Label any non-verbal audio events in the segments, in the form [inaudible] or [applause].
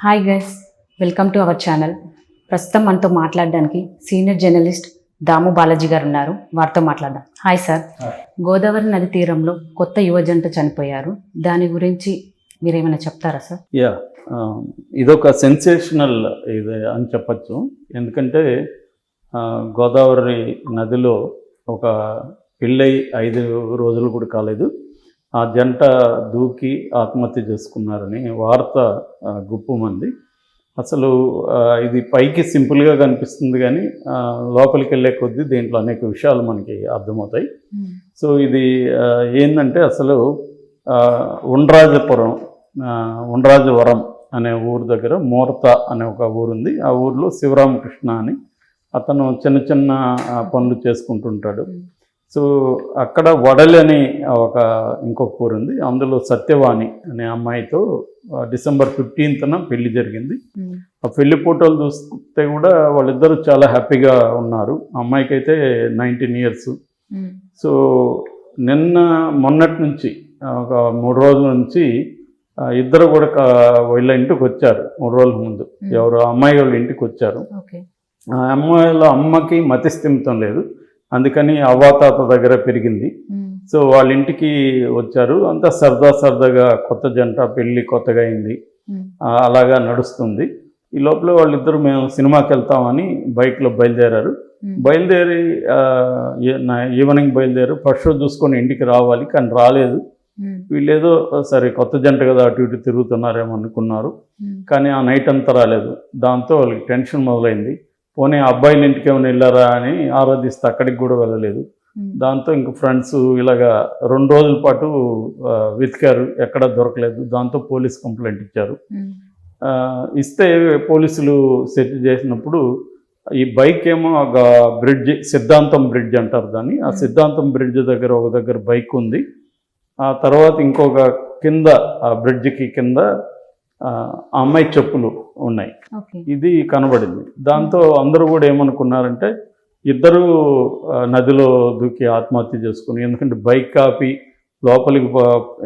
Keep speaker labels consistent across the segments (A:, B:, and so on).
A: Hi guys welcome to our channel ప్రస్తుతం మనతో మాట్లాడడానికి సీనియర్ జర్నలిస్ట్ దాము బాలాజీ గారు ఉన్నారు. వారితో మాట్లాడదాం. Hi sir. గోదావరి నది తీరంలో కొత్త యువ జంట చనిపోయారు. దాని గురించి మీరేమైనా చెప్తారా సార్
B: యా ఆ, ఇదొక సెన్సేషనల్ ఇది అని చెప్పచ్చు. ఎందుకంటే గోదావరి నదిలో ఒక పెళ్ళై ఐదు రోజులు కూడా కాలేదు. ఆ జంట దూకి ఆత్మహత్య చేసుకున్నారని వార్త గుప్పుమంది అసలు ఇది పైకి సింపుల్గా కనిపిస్తుంది కానీ లోపలికి వెళ్ళే కొద్దీ దీంట్లో అనేక విషయాలు మనకి అర్థమవుతాయి. సో ఇది ఏంటంటే అసలు ఉండ్రాజపురం ఉండ్రాజవరం అనే ఊరు దగ్గర మూర్త అనే ఒక ఊరు ఉంది ఆ ఊరిలో శివరామకృష్ణ అని అతను చిన్న చిన్న పనులు చేసుకుంటుంటాడు. సో అక్కడ వడలి అని ఒక ఇంకొక ఊరు ఉంది. అందులో సత్యవాణి అనే అమ్మాయితో డిసెంబర్ ఫిఫ్టీన్త్న పెళ్ళి జరిగింది. ఆ పెళ్ళి ఫోటోలు చూస్తే కూడా వాళ్ళిద్దరూ చాలా హ్యాపీగా ఉన్నారు. అమ్మాయికి అయితే నైన్టీన్ ఇయర్స్. సో నిన్న మొన్నటి నుంచి ఒక మూడు రోజుల నుంచి ఇద్దరు కూడా వీళ్ళ ఇంటికి వచ్చారు. మూడు రోజుల ముందు. ఎవరు అమ్మాయి వాళ్ళ ఇంటికి వచ్చారు. ఆ అమ్మాయిల అమ్మకి మతిస్థిమితం లేదు. అందుకని అవ్వాతాత దగ్గర పెరిగింది. సో వాళ్ళ ఇంటికి వచ్చారు. అంతా సరదా సరదాగా కొత్త జంట పెళ్ళి కొత్తగా అయింది. అలాగా నడుస్తుంది. ఈ లోపల వాళ్ళిద్దరు మేము సినిమాకి వెళ్తామని బైక్లో బయలుదేరారు. బయలుదేరి ఈవినింగ్ బయలుదేరు. ఫస్ట్ షో చూసుకొని ఇంటికి రావాలి కానీ రాలేదు. వీళ్ళేదో సరే కొత్త జంట కదా అటు ఇటు తిరుగుతున్నారేమో అనుకున్నారు. కానీ ఆ నైట్ అంతా రాలేదు. దాంతో వాళ్ళకి టెన్షన్ మొదలైంది. పోనీ ఆ అబ్బాయిల ఇంటికి ఏమైనా వెళ్ళారా అని ఆరాధిస్తే అక్కడికి కూడా వెళ్ళలేదు. దాంతో ఇంక ఫ్రెండ్స్ ఇలాగా రెండు రోజుల పాటు వెతికారు ఎక్కడ దొరకలేదు. దాంతో పోలీస్ కంప్లైంట్ ఇచ్చారు. ఇస్తే పోలీసులు సెర్చ్ చేసినప్పుడు ఈ బైక్ ఏమో ఒక బ్రిడ్జ్ సిద్ధాంతం బ్రిడ్జ్ అంటారు దాన్ని. ఆ. సిద్ధాంతం బ్రిడ్జ్ దగ్గర ఒక దగ్గర బైక్ ఉంది. ఆ తర్వాత ఇంకొక కింద ఆ బ్రిడ్జికి కింద ఆ అమ్మాయి చెప్పులు ఉన్నాయి. ఇది కనబడింది. దాంతో అందరూ కూడా ఏమనుకున్నారంటే ఇద్దరు నదిలో దూకి ఆత్మహత్య చేసుకుని ఎందుకంటే బైక్ కాపి లోపలికి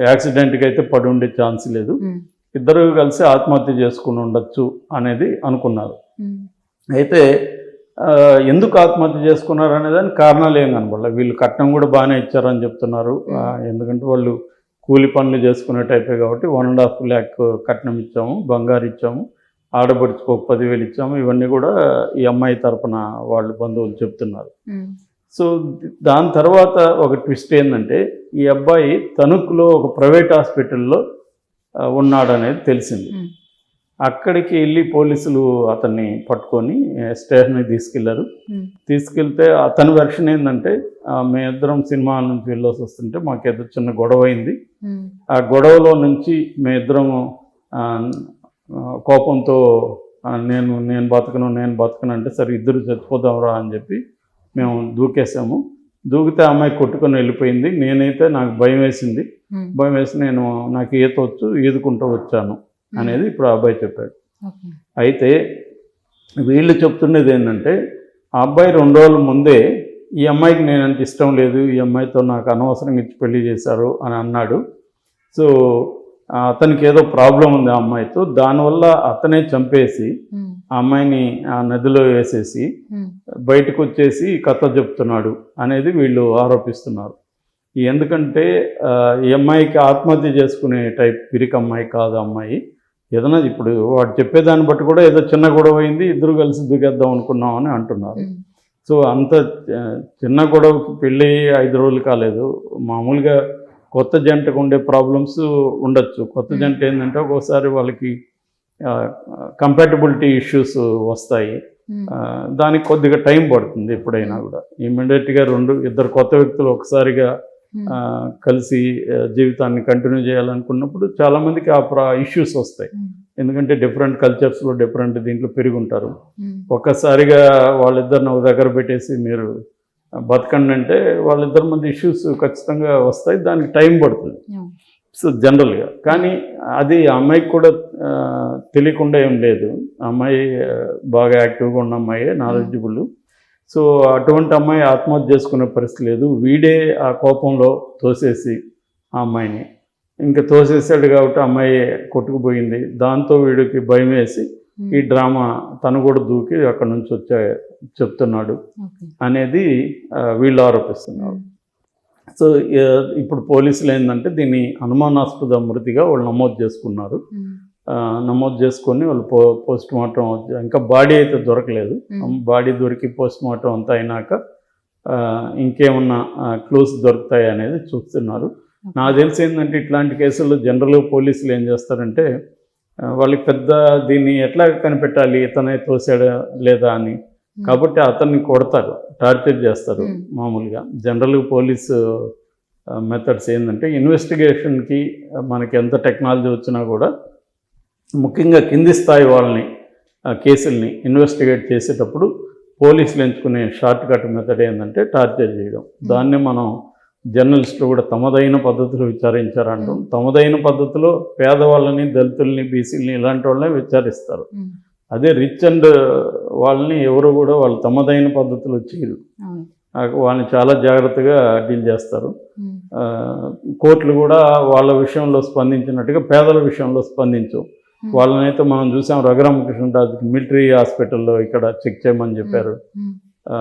B: యాక్సిడెంట్కి అయితే పడి ఉండే ఛాన్స్ లేదు. ఇద్దరు కలిసి ఆత్మహత్య చేసుకుని ఉండొచ్చు అనేది అనుకున్నారు. అయితే ఎందుకు ఆత్మహత్య చేసుకున్నారు అనే దానికి కారణాలు ఏం కనబడలే. వీళ్ళు కట్నం కూడా బాగానే ఇచ్చారని చెప్తున్నారు. ఎందుకంటే వాళ్ళు కూలి పనులు చేసుకునే టైపే కాబట్టి వన్ అండ్ హాఫ్ ల్యాక్ కట్నం ఇచ్చాము బంగారు ఇచ్చాము ఆడపడుచుకు ఒక పదివేలు ఇచ్చాము. ఇవన్నీ కూడా ఈ అమ్మాయి తరపున వాళ్ళు బంధువులు చెప్తున్నారు. సో దాని తర్వాత ఒక ట్విస్ట్ ఏంటంటే ఈ అబ్బాయి తణుకులో ఒక ప్రైవేట్ హాస్పిటల్లో ఉన్నాడనేది తెలిసింది. అక్కడికి వెళ్ళి పోలీసులు అతన్ని పట్టుకొని ఆ, స్టేషన్కి తీసుకెళ్ళారు. తీసుకెళ్తే అతని వెర్షన్ ఏంటంటే మేమిద్దరం సినిమా నుంచి వెళ్ళొసి వస్తుంటే మాకేదో చిన్న గొడవ అయింది. ఆ గొడవలో నుంచి మేమిద్దరం కోపంతో నేను నేను బతకను నేను బతకను అంటే సరే ఇద్దరు చచ్చిపోదాంరా అని చెప్పి మేము దూకేసాము దూకితే అమ్మాయి కొట్టుకొని వెళ్ళిపోయింది. నేనైతే నాకు భయం వేసింది. భయం వేసి నేను నాకు ఈత వచ్చు ఈదుకుంటూ వచ్చాను. అనేది ఇప్పుడు అబ్బాయి చెప్పాడు. అయితే వీళ్ళు చెప్తున్నది ఏంటంటే ఆ అబ్బాయి రెండు రోజుల ముందే ఈ అమ్మాయికి నేనంటే ఇష్టం లేదు ఈ అమ్మాయితో నాకు అనవసరంగా ఇచ్చి పెళ్ళి చేశారు అని అన్నాడు. సో అతనికి ఏదో ప్రాబ్లం ఉంది ఆ అమ్మాయితో దానివల్ల అతనే చంపేసి ఆ అమ్మాయిని ఆ నదిలో వేసేసి బయటకు వచ్చేసి కథ చెప్తున్నాడు అనేది వీళ్ళు ఆరోపిస్తున్నారు. ఎందుకంటే ఈ అమ్మాయికి ఆత్మహత్య చేసుకునే టైప్ పిరికి అమ్మాయి కాదు అమ్మాయి. ఏదైనా ఇప్పుడు వాడు చెప్పేదాన్ని బట్టి కూడా ఏదో చిన్న గొడవ అయింది ఇద్దరు కలిసి దిగేద్దాం అనుకున్నాం అని అంటున్నారు. సో అంత చిన్న గొడవకి పెళ్ళి ఐదు రోజులు కాలేదు. మామూలుగా కొత్త జంటకు ఉండే ప్రాబ్లమ్స్ ఉండొచ్చు. కొత్త. జంట ఏంటంటే ఒక్కోసారి వాళ్ళకి కంపాటబిలిటీ ఇష్యూస్ వస్తాయి. దానికి కొద్దిగా టైం పడుతుంది ఎప్పుడైనా కూడా. ఇమ్మీడియట్గా రెండు ఇద్దరు కొత్త వ్యక్తులు ఒకసారిగా కలిసి ఆ, జీవితాన్ని కంటిన్యూ చేయాలనుకున్నప్పుడు చాలామందికి ఆ ప్రా ఇష్యూస్ వస్తాయి. ఎందుకంటే డిఫరెంట్ కల్చర్స్లో డిఫరెంట్ దీంట్లో పెరిగి ఉంటారు ఒక్కసారిగా వాళ్ళిద్దరిని ఒక దగ్గర పెట్టేసి మీరు బతకండి అంటే వాళ్ళిద్దరి మధ్య ఇష్యూస్ ఖచ్చితంగా వస్తాయి. దానికి టైం పడుతుంది. సో జనరల్గా కానీ అది అమ్మాయికి కూడా తెలియకుండా ఏం లేదు. అమ్మాయి బాగా యాక్టివ్గా ఉన్న అమ్మాయి నాలెడ్జబుల్ సో అటువంటి అమ్మాయి ఆత్మహత్య చేసుకునే పరిస్థితి లేదు. వీడే ఆ కోపంలో తోసేసి ఆ అమ్మాయిని. ఇంకా తోసేసాడు కాబట్టి అమ్మాయి కొట్టుకుపోయింది. దాంతో వీడికి భయం వేసి ఈ డ్రామా తను కూడా దూకి అక్కడ నుంచి వచ్చే చెప్తున్నాడు అనేది వీళ్ళు ఆరోపిస్తున్నారు. సో ఏ- ఇప్పుడు పోలీసులు ఏంటంటే దీన్ని అనుమానాస్పద మృతిగా వాళ్ళు నమోదు చేసుకున్నారు. ఆ, నమోదు చేసుకొని వాళ్ళు పో పోస్ట్ మార్టం ఇంకా బాడీ అయితే దొరకలేదు. బాడీ దొరికి పోస్ట్ మార్టం అంతా అయినాక ఇంకేమన్నా క్లూస్ దొరుకుతాయి అనేది చూస్తున్నారు. నాకు తెలిసి ఏంటంటే ఇట్లాంటి కేసుల్లో జనరల్గా పోలీసులు ఏం చేస్తారంటే వాళ్ళకి పెద్ద దీన్ని ఎట్లా కనిపెట్టాలి ఇతనే తోసాడా లేదా అని. కాబట్టి అతన్ని కొడతారు టార్చర్ చేస్తారు. మామూలుగా. జనరల్గా పోలీసు మెథడ్స్ ఏంటంటే ఇన్వెస్టిగేషన్కి మనకి ఎంత టెక్నాలజీ వచ్చినా కూడా ముఖ్యంగా కింది స్థాయి వాళ్ళని కేసుల్ని ఇన్వెస్టిగేట్ చేసేటప్పుడు పోలీసులు ఎంచుకునే షార్ట్ కట్ మెథడ్ ఏంటంటే టార్చర్ చేయడం దాన్ని మనం జర్నలిస్టులు కూడా తమదైన పద్ధతిలో విచారించారంటాం. తమదైన పద్ధతిలో పేదవాళ్ళని దళితుల్ని బీసీలని ఇలాంటి వాళ్ళని విచారిస్తారు. అదే రిచ్ అండ్ వాళ్ళని ఎవరు కూడా వాళ్ళు తమదైన పద్ధతిలో చేయరు. వాళ్ళని చాలా జాగ్రత్తగా డీల్ చేస్తారు. కోర్టులు కూడా వాళ్ళ విషయంలో స్పందించినట్టుగా పేదల విషయంలో స్పందించవు. వాళ్ళనైతే మనం చూసాం. రఘురామకృష్ణరాజుకి మిలిటరీ హాస్పిటల్లో ఇక్కడ చెక్ చేయమని చెప్పారు.
A: ఉమ్.
B: ఆ,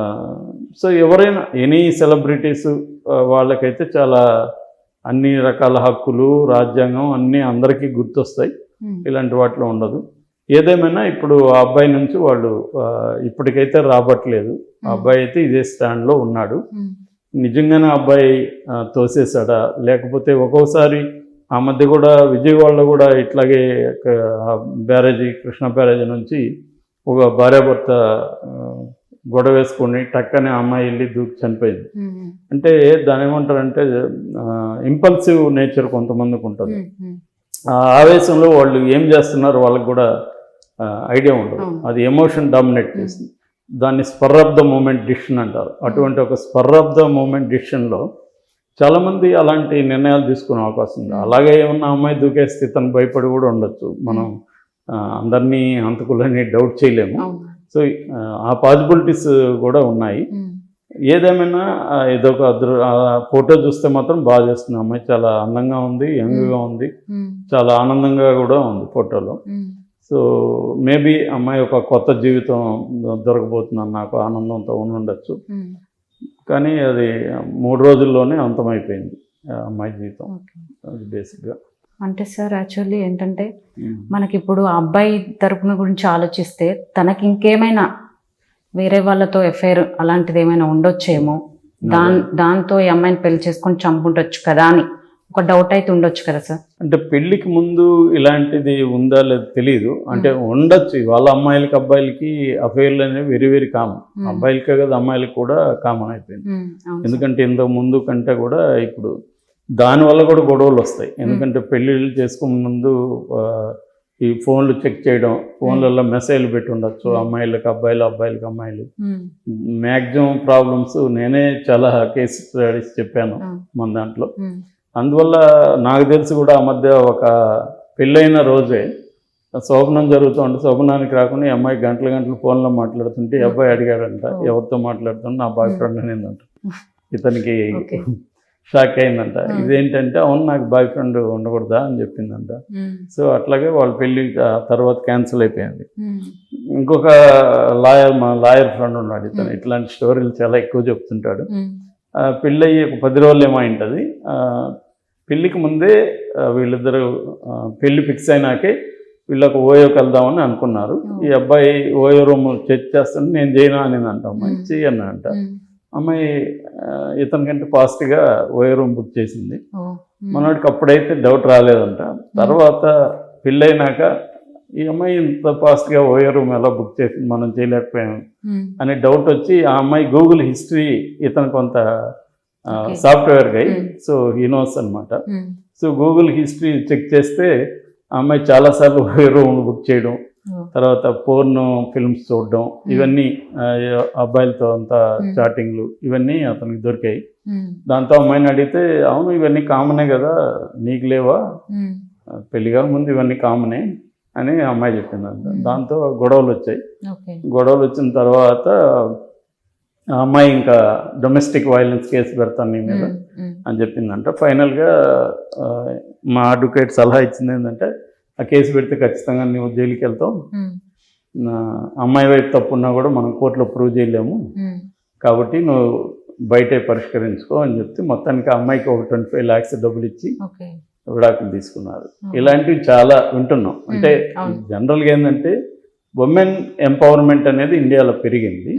B: సో ఎవరైనా ఎనీ సెలబ్రిటీస్ వాళ్ళకైతే చాలా అన్ని రకాల హక్కులు రాజ్యాంగం అన్నీ అందరికీ గుర్తొస్తాయి. ఇలాంటి వాటిలో ఉండదు. ఏదేమైనా ఇప్పుడు ఆ అబ్బాయి నుంచి వాళ్ళు ఇప్పటికైతే రాబట్టలేదు. ఆ అబ్బాయి అయితే ఇదే స్టాండ్లో ఉన్నాడు. నిజంగానే అబ్బాయి ఆ, తోసేశాడా? లేకపోతే ఒక్కోసారి ఆ మధ్య కూడా విజయవాడలో కూడా ఇట్లాగే ఒక బ్యారేజీ కృష్ణ బ్యారేజీ నుంచి ఒక భార్యాభర్త గొడవ వేసుకొని టక్కనే అమ్మాయి వెళ్ళి దూకి చనిపోయింది. అంటే దాని ఏమంటారంటే ఇంపల్సివ్ నేచర్ కొంతమందికి ఉంటుంది. ఆ ఆవేశంలో వాళ్ళు ఏం చేస్తున్నారు వాళ్ళకి కూడా ఐడియా ఉండదు. అది ఎమోషన్ డామినేట్ చేస్తుంది. దాన్ని spur of the moment decision అంటారు. అటువంటి ఒక స్పర్ ఆఫ్ ద మూమెంట్ డిసిషన్లో చాలామంది అలాంటి నిర్ణయాలు తీసుకునే అవకాశం ఉంది. అలాగే ఏమన్నా అమ్మాయి దూకేస్తే తను భయపడి కూడా ఉండొచ్చు. మనం అందరినీ అంతకులని డౌట్ చేయలేము. సో ఆ, పాసిబిలిటీస్ కూడా ఉన్నాయి. ఏదేమైనా ఇదొక అదృ ఫోటో చూస్తే మాత్రం బాగా చేస్తుంది. అమ్మాయి చాలా అందంగా ఉంది యంగ్గా ఉంది. చాలా ఆనందంగా కూడా ఉంది ఫోటోలో. సో మేబీ అమ్మాయి ఒక కొత్త జీవితం దొరకబోతుందని నాకు ఆనందంతో ఉండొచ్చు. కానీ అది మూడు రోజుల్లోనే అంతమైపోయింది అమ్మాయి జీవితం. అది బేసిక్గా.
A: అంటే సార్ యాక్చువల్లీ ఏంటంటే మనకి ఇప్పుడు ఆ అబ్బాయి తరపున గురించి ఆలోచిస్తే తనకి ఇంకేమైనా వేరే వాళ్ళతో ఎఫ్ఐఆర్ అలాంటిది ఏమైనా ఉండొచ్చేమో? దాన్ దాంతో ఈ అమ్మాయిని పెళ్ళి చేసుకొని చంపుండొచ్చు కదా అని. ఒక డౌట్ అయితే ఉండొచ్చు కదా సార్
B: అంటే పెళ్ళికి ముందు ఇలాంటిది ఉందా లేదు తెలియదు అంటే ఉండొచ్చు. వాళ్ళ అమ్మాయిలకి అబ్బాయిలకి అఫైర్లు అనేవి వెరీ వెరీ కామన్. అబ్బాయిలకే కదా అమ్మాయిలకి కూడా కామన్ అయిపోయింది.
A: సార్.
B: ఎందుకంటే ఇంతకు ముందు కంటే కూడా ఇప్పుడు దానివల్ల కూడా గొడవలు వస్తాయి. ఎందుకంటే పెళ్ళిళ్ళు చేసుకునే ముందు ఈ ఫోన్లు చెక్ చేయడం ఫోన్లలో మెసేజ్లు పెట్టి ఉండొచ్చు.
A: Hmm.
B: అమ్మాయిలకు అబ్బాయిలు అబ్బాయిలకు అమ్మాయిలు. మ్యాక్సిమం ప్రాబ్లమ్స్ నేనే చాలా కేసు స్టడీస్ చెప్పాను. మన దాంట్లో. అందువల్ల నాకు తెలిసి కూడా ఆ మధ్య ఒక పెళ్ళైన రోజే శోభనం జరుగుతుంటే శోభనానికి రాకుండా ఈ అమ్మాయి గంటల గంటలు ఫోన్లో మాట్లాడుతుంటే ఈ అబ్బాయి అడిగాడంట. ఎవరితో మాట్లాడుతుంటే నా బాయ్ ఫ్రెండ్ అనేదంట [laughs] ఇతనికి. షాక్ అయిందంట. ఇదేంటంటే అవును నాకు బాయ్ ఫ్రెండ్ ఉండకూడదా అని చెప్పిందంట. సో అట్లాగే వాళ్ళ పెళ్ళి తర్వాత క్యాన్సిల్ అయిపోయింది. ఇంకొక లాయర్ మా లాయర్ ఫ్రెండ్ ఉన్నాడు ఇతను. ఇట్లాంటి స్టోరీలు చాలా ఎక్కువ చెప్తుంటాడు పెళ్ళి అయ్యి ఒక పది రోజులు ఏమో ఉంటుంది పెళ్ళికి ముందే వీళ్ళిద్దరు ఆ, పెళ్ళి ఫిక్స్ అయినాకే వీళ్ళకు ఓయోకి వెళ్దామని అనుకున్నారు. ఈ అబ్బాయి ఓయో రూమ్ చెక్ చేస్తుంటే నేను చేయను అని అంట అమ్మాయి. చెయ్యను అంట. అమ్మాయి ఆ, ఇతనికంటే ఫాస్ట్గా ఓయో రూమ్ బుక్ చేసింది. మనోడికి అప్పుడైతే డౌట్ రాలేదంట తర్వాత పెళ్ళైనాక ఈ అమ్మాయి ఇంత ఫాస్ట్గా ఓయో రూమ్ ఎలా బుక్ చేసింది మనం చేయలేకపోయాం. అనే డౌట్ వచ్చి ఆ అమ్మాయి గూగుల్ హిస్టరీ ఇతను కొంత. Software guy
A: Hmm.
B: So he knows అనమాట
A: um.
B: So Google history check చేస్తే ఆ అమ్మాయి చాలాసార్లు రూమ్ బుక్ చేయడం. తర్వాత పోర్న్ ఫిల్మ్స్ చూడడం ఇవన్నీ ఆ, అబ్బాయిలతో అంతా
A: Hmm.
B: చాటింగ్లు ఇవన్నీ అతనికి దొరికాయి
A: ఉమ్.
B: దాంతో అమ్మాయిని అడిగితే అవును ఇవన్నీ కామనే కదా నీకు లేవా. పెళ్ళిగా ముందు ఇవన్నీ కామనే అని అమ్మాయి చెప్పిందంట
A: Hmm.
B: దాంతో గొడవలు వచ్చాయి గొడవలు వచ్చిన తర్వాత ఆ అమ్మాయి ఇంకా డొమెస్టిక్ వైలెన్స్ కేసు పెడతాను నీ మీద అని చెప్పిందంట. ఫైనల్గా మా అడ్వకేట్ సలహా ఇచ్చింది ఏంటంటే ఆ కేసు పెడితే ఖచ్చితంగా నువ్వు జైలుకి వెళ్తావు. అమ్మాయి వైపు తప్పున్నా కూడా మనం కోర్టులో ప్రూవ్ చేయలేము. కాబట్టి నువ్వు బయటే పరిష్కరించుకో అని చెప్తే మొత్తానికి ఆ అమ్మాయికి ఒక ట్వంటీ ఫైవ్ ల్యాక్స్ డబ్బులు ఇచ్చి విడాకులు తీసుకున్నారు. ఇలాంటివి చాలా వింటున్నాం. అంటే. జనరల్గా ఏంటంటే ఉమెన్ ఎంపవర్మెంట్ అనేది ఇండియాలో పెరిగింది.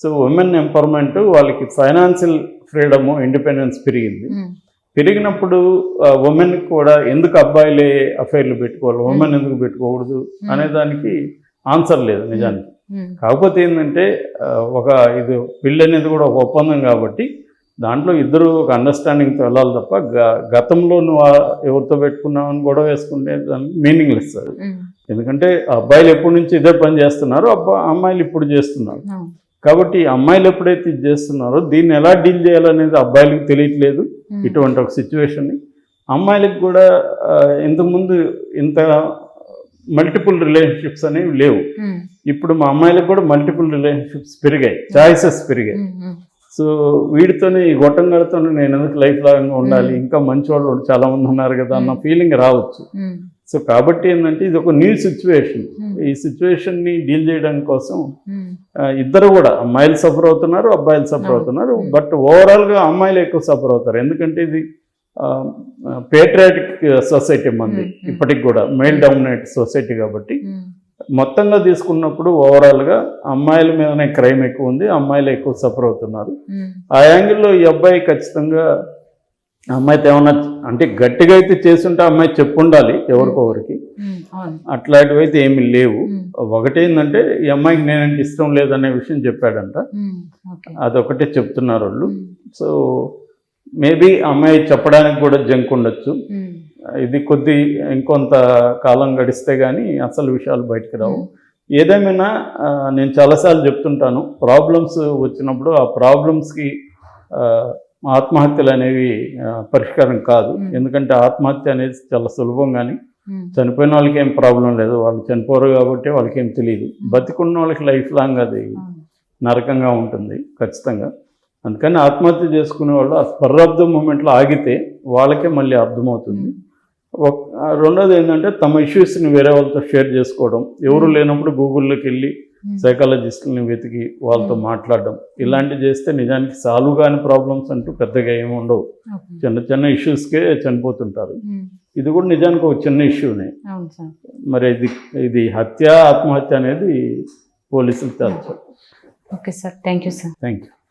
B: సో ఉమెన్ ఎంపవర్మెంట్ వాళ్ళకి ఫైనాన్షియల్ ఫ్రీడమ్ ఇండిపెండెన్స్ పెరిగింది. పెరిగినప్పుడు ఉమెన్ కూడా ఎందుకు అబ్బాయిలే అఫైర్లు పెట్టుకోవాలి ఉమెన్ ఎందుకు పెట్టుకోకూడదు అనే దానికి ఆన్సర్ లేదు నిజానికి. కాకపోతే ఏంటంటే ఒక ఇది పెళ్ళి అనేది కూడా ఒక ఒప్పందం కాబట్టి దాంట్లో ఇద్దరు ఒక అండర్స్టాండింగ్తో వెళ్ళాలి తప్ప గతంలో నువ్వు ఎవరితో పెట్టుకున్నావని గొడవ వేసుకుంటే దానికి మీనింగ్లెస్ అది. ఎందుకంటే అబ్బాయిలు ఎప్పటి నుంచి ఇదే పని చేస్తున్నారు అబ్బా అమ్మాయిలు ఇప్పుడు చేస్తున్నారు. కాబట్టి అమ్మాయిలు ఎప్పుడైతే ఇది చేస్తున్నారో దీన్ని ఎలా డీల్ చేయాలనేది అబ్బాయిలకు తెలియట్లేదు. ఇటువంటి ఒక సిచ్యువేషన్ని అమ్మాయిలకు కూడా ఇంతకుముందు ఇంత మల్టిపుల్ రిలేషన్షిప్స్ అనేవి లేవు. ఇప్పుడు మా అమ్మాయిలకు కూడా మల్టిపుల్ రిలేషన్షిప్స్ పెరిగాయి. చాయిసెస్ పెరిగాయి. సో వీడితోనే ఈ గొట్టంగాడితోనే నేను ఎందుకు లైఫ్ లాగా ఉండాలి? ఇంకా మంచి వాళ్ళు చాలా మంది ఉన్నారు కదా అన్న ఫీలింగ్ రావచ్చు. సో కాబట్టి ఏంటంటే ఇది ఒక న్యూ సిచ్యువేషన్
A: Hmm.
B: ఈ సిచ్యువేషన్ని డీల్ చేయడం కోసం ఆ, ఇద్దరు కూడా అమ్మాయిలు సఫర్ అవుతున్నారు అబ్బాయిలు సఫర్
A: అవును.
B: అవుతున్నారు
A: Hmm.
B: బట్ ఓవరాల్గా అమ్మాయిలు ఎక్కువ సఫర్ అవుతారు ఎందుకంటే ఇది పేట్రియాటిక్ సొసైటీ మంది
A: Hmm. Hmm.
B: ఇప్పటికి కూడా మెయిల్ డామినేట్ సొసైటీ కాబట్టి మొత్తంగా తీసుకున్నప్పుడు ఓవరాల్గా అమ్మాయిల మీదనే క్రైమ్ ఎక్కువ ఉంది అమ్మాయిలు ఎక్కువ సఫర్ అవుతున్నారు ఆ యాంగిల్లో ఈ అబ్బాయి ఖచ్చితంగా అమ్మాయితో ఏమన్నా అంటే గట్టిగా అయితే చేస్తుంటే అమ్మాయి చెప్పుండాలి
A: అవును.
B: అట్లాంటివి అయితే ఏమీ లేవు. ఒకటేందంటే ఈ అమ్మాయికి నేనంటే ఇష్టం లేదనే విషయం చెప్పాడంట. అదొకటే చెప్తున్నారు వాళ్ళు. సో మేబీ అమ్మాయి చెప్పడానికి కూడా జంక్ ఉండొచ్చు. ఇది కొద్ది ఇంకొంత కాలం గడిస్తే కానీ అసలు విషయాలు బయటకు రావు. ఏదేమైనా నేను చాలాసార్లు చెప్తుంటాను. ప్రాబ్లమ్స్ వచ్చినప్పుడు ఆ ప్రాబ్లమ్స్కి ఆత్మహత్యలు అనేవి పరిష్కారం కాదు. ఎందుకంటే ఆత్మహత్య అనేది చాలా సులభం కానీ చనిపోయిన వాళ్ళకి ఏం ప్రాబ్లం లేదు. వాళ్ళు చనిపోరు కాబట్టి వాళ్ళకి ఏం తెలియదు బతికున్న వాళ్ళకి లైఫ్ లాంగ్ అది. నరకంగా ఉంటుంది ఖచ్చితంగా. అందుకని ఆత్మహత్య చేసుకునే వాళ్ళు ఆ స్పర్ ఆఫ్ ద మూమెంట్లో ఆగితే వాళ్ళకే మళ్ళీ అర్థమవుతుంది. రెండోది ఏంటంటే తమ ఇష్యూస్ని వేరే వాళ్ళతో షేర్ చేసుకోవడం. ఎవరు లేనప్పుడు గూగుల్లోకి వెళ్ళి సైకాలజిస్టులని వెతికి వాళ్ళతో మాట్లాడడం. ఇలాంటివి చేస్తే నిజానికి సాల్వ్ కాని ప్రాబ్లమ్స్ అంటూ పెద్దగా ఏమి ఉండవు. చిన్న చిన్న ఇష్యూస్కే చనిపోతుంటారు.
A: ఉమ్,
B: ఇది కూడా నిజానికి ఒక చిన్న ఇష్యూనే. మరి ఇది ఇది హత్య ఆత్మహత్య అనేది పోలీసులు తేల్చారు
A: okay sir. Thank you sir.
B: Thank you